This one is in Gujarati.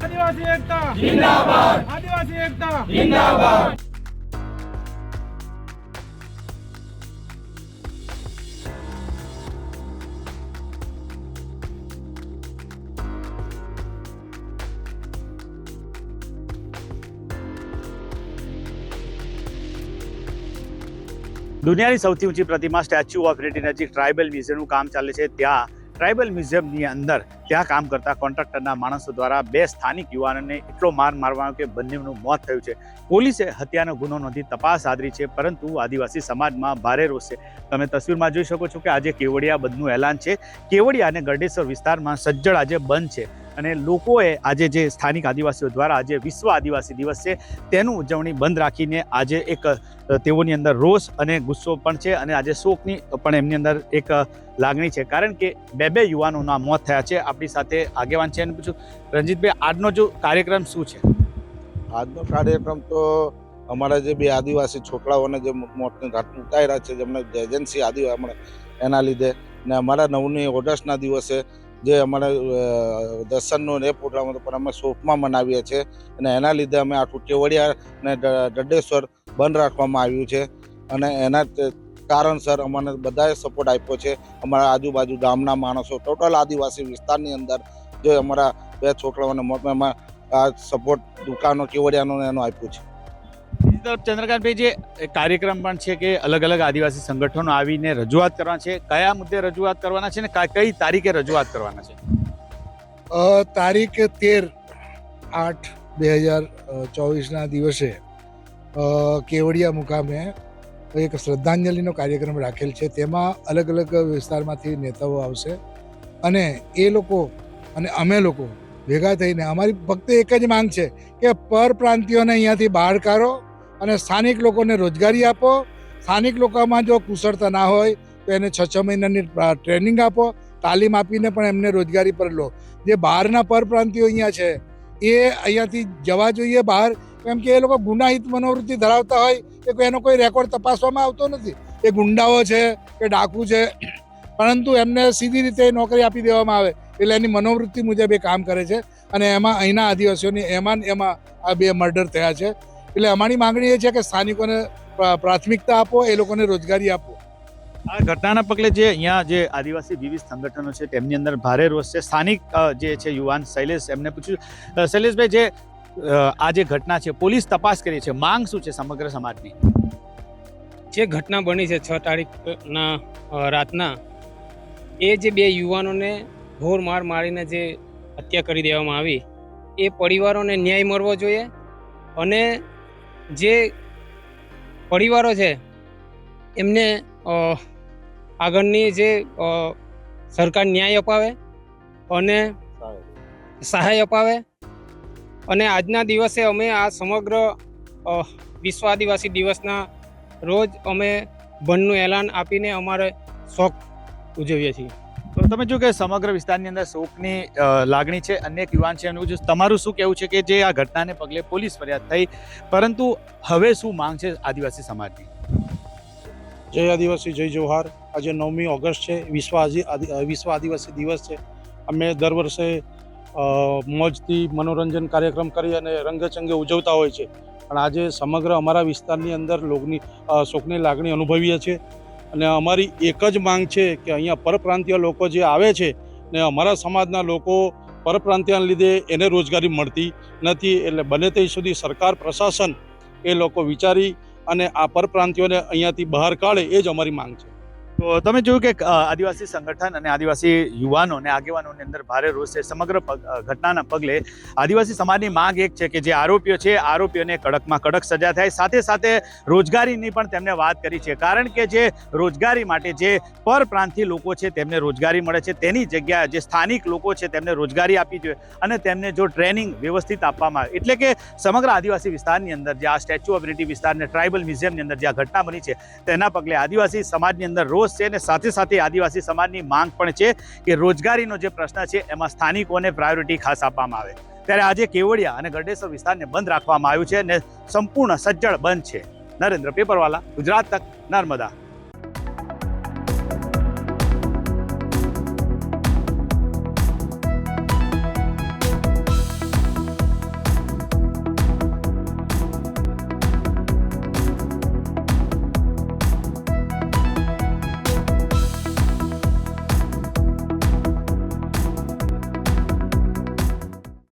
આદિવાસી એકતા. જિંદાબાદ. આદિવાસી એકતા. દુનિયાની સૌથી ઊંચી પ્રતિમા સ્ટેચ્યુ ઓફ યુનિટી નજીક ટ્રાઇબલ મ્યુઝિયમનું કામ ચાલે છે ત્યાં. ટ્રાઇબલ મ્યુઝિયમની અંદર ત્યાં કામ કરતા કોન્ટ્રાક્ટરના માણસો દ્વારા બે સ્થાનિક યુવાનોને એટલો માર મારવાનો કે બંનેનું મોત થયું છે. પોલીસે હત્યાનો ગુનો નોંધી તપાસ આદરી છે, પરંતુ આદિવાસી સમાજમાં ભારે રોષ છે. તમે તસવીરમાં જોઈ શકો છો કે આજે કેવડિયા બંધનું એલાન છે. કેવડિયા અને ગરડેશ્વર વિસ્તારમાં સજ્જડ આજે બંધ છે અને લોકોએ આજે જે સ્થાનિક આદિવાસીઓ દ્વારા આજે વિશ્વ આદિવાસી દિવસ છે, તેનું ઉજવણી બંધ રાખીને આજે એક તેઓની અંદર રોષ અને ગુસ્સો પણ છે અને આજે શોકની પણ એમની અંદર એક લાગણી છે. કારણ કે બે બે યુવાનોના મોત થયા છે. આપણી સાથે આગેવાન છે. અને પૂછું રંજીતભાઈ આજનો જો કાર્યક્રમ શું છે? આજનો કાર્યક્રમ તો અમારા જે બે આદિવાસી છોકરાઓને જે મોતને ઘાટ ઉતાર્યા છે જેમને એજન્સી આદિવાસી એના લીધે, ને અમારા નવમી ઓગસ્ટના દિવસે જે અમારા દર્શનનો એ પ્રોગ્રામ હતો, પણ અમે શોકમાં મનાવીએ છીએ. અને એના લીધે અમે આખું કેવડિયા ને ડ- દડેશ્વર બંધ રાખવામાં આવ્યું છે અને એના કારણસર અમને બધાએ સપોર્ટ આપ્યો છે. અમારા આજુબાજુ ગામના માણસો ટોટલ આદિવાસી વિસ્તારની અંદર જે અમારા બે છોકરાઓને મોતમાં આ સપોર્ટ દુકાનો કેવડિયાનો એનો આપ્યું છે. બીજી તરફ ચંદ્રકાંતભાઈ જે એક કાર્યક્રમ પણ છે કે અલગ અલગ આદિવાસી સંગઠનો આવીને રજૂઆત કરવાના છે કયા મુદ્દે રજૂઆત કરવાના છે ને કા- કઈ તારીખે રજૂઆત કરવાના છે? તારીખ તેર આઠ બે હજાર ચોવીસના દિવસે કેવડિયા મુકામે એક શ્રદ્ધાંજલિનો કાર્યક્રમ રાખેલ છે. તેમાં અલગ અલગ વિસ્તારમાંથી નેતાઓ આવશે અને એ લોકો અને અમે લોકો ભેગા થઈને, અમારી ફક્ત એક જ માંગ છે કે પરપ્રાંતિઓને અહીંયાથી બહાર કાઢો અને સ્થાનિક લોકોને રોજગારી આપો. સ્થાનિક લોકોમાં જો કુશળતા ના હોય તો એને છ છ મહિનાની ટ્રેનિંગ આપો. તાલીમ આપીને પણ એમને રોજગારી પર લો. જે બહારના પરપ્રાંતિઓ અહીંયા છે, એ અહીંયાથી જવા જોઈએ બહાર. કેમ કે એ લોકો ગુનાહિત મનોવૃત્તિ ધરાવતા હોય કે એનો કોઈ રેકોર્ડ તપાસવામાં આવતો નથી. એ ગુંડાઓ છે, કે ડાકુ છે, પરંતુ એમને સીધી રીતે નોકરી આપી દેવામાં આવે, એટલે એની મનોવૃત્તિ મુજબ એ કામ કરે છે. અને એમાં અહીંના આદિવાસીઓની, એમાં એમાં આ બે મર્ડર થયા છે. એટલે અમારી માંગણી એ છે કે સ્થાનિકોને પ્રાથમિકતા આપો, એ લોકોને રોજગારી આપો. આ ઘટનાના પગલે જે અહીંયા જે આદિવાસી વિવિધ સંગઠનો છે, તેમની અંદર ભારે રોષ છે. સ્થાનિક જે છે યુવાન શૈલેષ, એમને પૂછ્યું. શૈલેષભાઈ, જે આ જે ઘટના છે પોલીસ તપાસ કરી છે. માંગ શું છે સમગ્ર સમાજની? જે ઘટના બની છે છ તારીખના રાતના એ જે બે યુવાનોને ઢોર માર મારીને જે હત્યા કરી દેવામાં આવી એ પરિવારોને ન્યાય મળવો જોઈએ અને જે પરિવારો છે એમને આગળની જે સરકાર ન્યાય અપાવે અને સહાય અપાવે અને આજના દિવસે અમે આ સમગ્ર વિશ્વ આદિવાસી દિવસના રોજ અમે બંધનું એલાન આપીને અમારે શોખ ઉજવીએ છીએ. તો તમે જો કે સમગ્ર વિસ્તારની અંદર શોકની લાગણી છે અનેક યુવાન છે એમનું તમારું શું કહેવું છે કે જે આ ઘટનાને પગલે પોલીસ ફરિયાદ થઈ પરંતુ હવે શું માંગ છે આદિવાસી સમાજની? જય આદિવાસી જય જોહાર. આજે નવમી ઓગસ્ટ છે વિશ્વ વિશ્વ આદિવાસી દિવસ છે. અમે દર વર્ષે મોજથી મનોરંજન કાર્યક્રમ કરી અને રંગચંગે ઉજવતા હોય છે. પણ આજે સમગ્ર અમારા વિસ્તારની અંદર લોકની શોકની લાગણી અનુભવીએ છીએ. અને અમારી એક જ માંગ છે કે અહીંયા પરપ્રાંતીય લોકો જે આવે છે ને અમારા સમાજના લોકો પરપ્રાંતિયના લીધે એને રોજગારી મળતી નથી. એટલે બને ત્યાં સુધી સરકાર, પ્રશાસન એ લોકો વિચારી અને આ પરપ્રાંતિઓને અહીંયાથી બહાર કાઢે એ જ અમારી માંગ છે. તો તમે જોયું કે આદિવાસી સંગઠન અને આદિવાસી યુવાનો અને આગેવાનોની અંદર ભારે રોષ છે. સમગ્ર ઘટનાના પગલે આદિવાસી સમાજની માંગ એક છે કે જે આરોપીઓ છે આરોપીઓને કડકમાં કડક સજા થાય. સાથે સાથે રોજગારીની પણ તેમને વાત કરી છે. કારણ કે જે રોજગારી માટે જે પરપ્રાંતથી લોકો છે, તેમને રોજગારી મળે છે. તેની જગ્યાએ જે સ્થાનિક લોકો છે, તેમને રોજગારી આપવી જોઈએ અને તેમને જો ટ્રેનિંગ વ્યવસ્થિત આપવામાં આવે. એટલે કે સમગ્ર આદિવાસી વિસ્તારની અંદર જે આ સ્ટેચ્યુ ઓફ યુનિટી વિસ્તારને, ટ્રાઇબલ મ્યુઝિયમની અંદર જે આ ઘટના બની છે, તેના પગલે આદિવાસી સમાજની અંદર રોષ છે અને સાથે સાથે આદિવાસી સમાજની માંગ પણ છે કે રોજગારીનો જે પ્રશ્ન છે, એમાં સ્થાનિકોને પ્રાયોરિટી ખાસ આપવામાં આવે. ત્યારે આજે કેવડિયા અને ગરડેશ્વર વિસ્તારને બંધ રાખવામાં આવ્યું છે અને સંપૂર્ણ સજ્જડ બંધ છે. નરેન્દ્ર પેપરવાલા, ગુજરાત તક, નર્મદા.